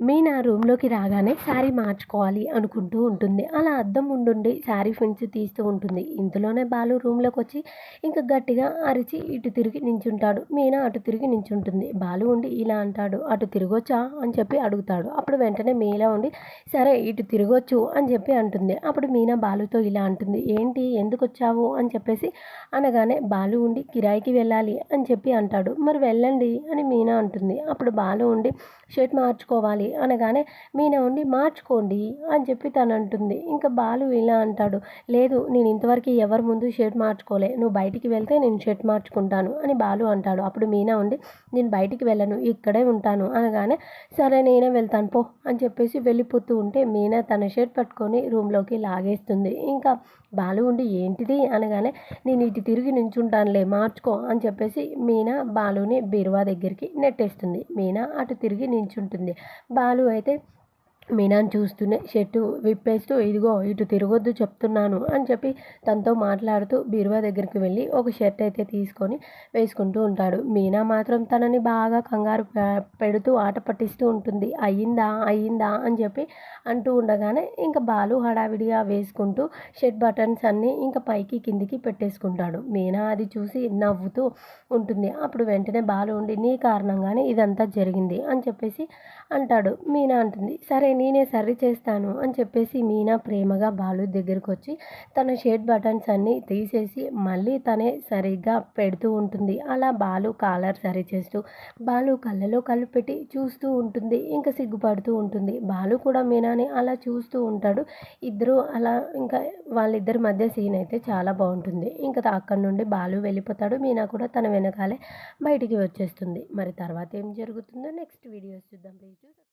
మీనా రూమ్లోకి రాగానే శారీ మార్చుకోవాలి అనుకుంటూ ఉంటుంది. అలా అద్దం ఉండుండి శారీ ఫిన్స్ తీస్తూ ఉంటుంది. ఇంతలోనే బాలు రూమ్లోకి వచ్చి ఇంకా గట్టిగా అరిచి ఇటు తిరిగి నించుంటాడు. మీనా అటు తిరిగి నించుంటుంది. బాలు ఉండి ఇలా అంటాడు అటు తిరగొచ్చా? అని చెప్పి అడుగుతాడు. అప్పుడు వెంటనే మీనా ఉండి సరే ఇటు తిరగొచ్చు అని చెప్పి అంటుంది. అప్పుడు మీనా బాలుతో ఇలా అంటుంది ఏంటి? ఎందుకు వచ్చావు అని చెప్పేసి అనగానే బాలు ఉండి కిరాయికి వెళ్ళాలి అని చెప్పి అంటాడు. మరి వెళ్ళండి అని మీనా అంటుంది. అప్పుడు బాలు ఉండి షర్ట్ మార్చుకోవాలి అనగానే మీనా ఉండి మార్చుకోండి అని చెప్పి తను అంటుంది. ఇంకా బాలు ఇలా అంటాడు లేదు నేను ఇంతవరకు ఎవరి ముందు షర్ట్ మార్చుకోలే. నువ్వు బయటికి వెళ్తే నేను షర్ట్ మార్చుకుంటాను అని బాలు అంటాడు. అప్పుడు మీనా ఉండి నేను బయటికి వెళ్ళను ఇక్కడే ఉంటాను అనగానే సరే నేనే వెళ్తాను పో అని చెప్పేసి వెళ్ళిపోతూ ఉంటే మీనా తన షర్ట్ పట్టుకొని రూమ్లోకి లాగేస్తుంది. ఇంకా బాలు ఉండి ఏంటిది? అనగానే నేను ఇటు తిరిగి నించుంటానులే మార్చుకో అని చెప్పేసి మీనా బాలుని బీరువా దగ్గరికి నెట్టేస్తుంది. మీనా అటు తిరిగి నించుంటుంది. బాలు అయితే మీనాని చూస్తూనే షర్టు విప్పేస్తూ ఇదిగో ఇటు తిరగొద్దు చెప్తున్నాను అని చెప్పి తనతో మాట్లాడుతూ బీరువా దగ్గరికి వెళ్ళి ఒక షర్ట్ అయితే తీసుకొని వేసుకుంటూ ఉంటాడు. మీనా మాత్రం తనని బాగా కంగారు పెడుతూ ఆట పట్టిస్తూ ఉంటుంది. అయ్యిందా? అయ్యిందా? అని చెప్పి అంటూ ఉండగానే ఇంకా బాలు హడావిడిగా వేసుకుంటూ షర్ట్ బటన్స్ అన్నీ ఇంకా పైకి కిందికి పెట్టేసుకుంటాడు. మీనా అది చూసి నవ్వుతూ ఉంటుంది. అప్పుడు వెంటనే బాలు ఉండి నీ కారణంగానే ఇదంతా జరిగింది అని చెప్పేసి అంటాడు. మీనా అంటుంది సరే నేనే సర్రి చేస్తాను అని చెప్పేసి మీనా ప్రేమగా బాలు దగ్గరకు వచ్చి తన షర్ట్ బటన్స్ అన్నీ తీసేసి మళ్ళీ తనే సరిగ్గా పెడుతూ ఉంటుంది. అలా బాలు కాలర్ సరి చేస్తూ బాలు కళ్ళలో కళ్ళు పెట్టి చూస్తూ ఉంటుంది. ఇంకా సిగ్గుపడుతూ ఉంటుంది. బాలు కూడా మీనాని అలా చూస్తూ ఉంటాడు. ఇద్దరు అలా ఇంకా వాళ్ళిద్దరి మధ్య సీన్ అయితే చాలా బాగుంటుంది. ఇంకా అక్కడ నుండి బాలు వెళ్ళిపోతాడు. మీనా కూడా తన వెనకాలే బయటికి వచ్చేస్తుంది. మరి తర్వాత ఏం జరుగుతుందో నెక్స్ట్ వీడియోస్ చూద్దాం. ప్లీజ్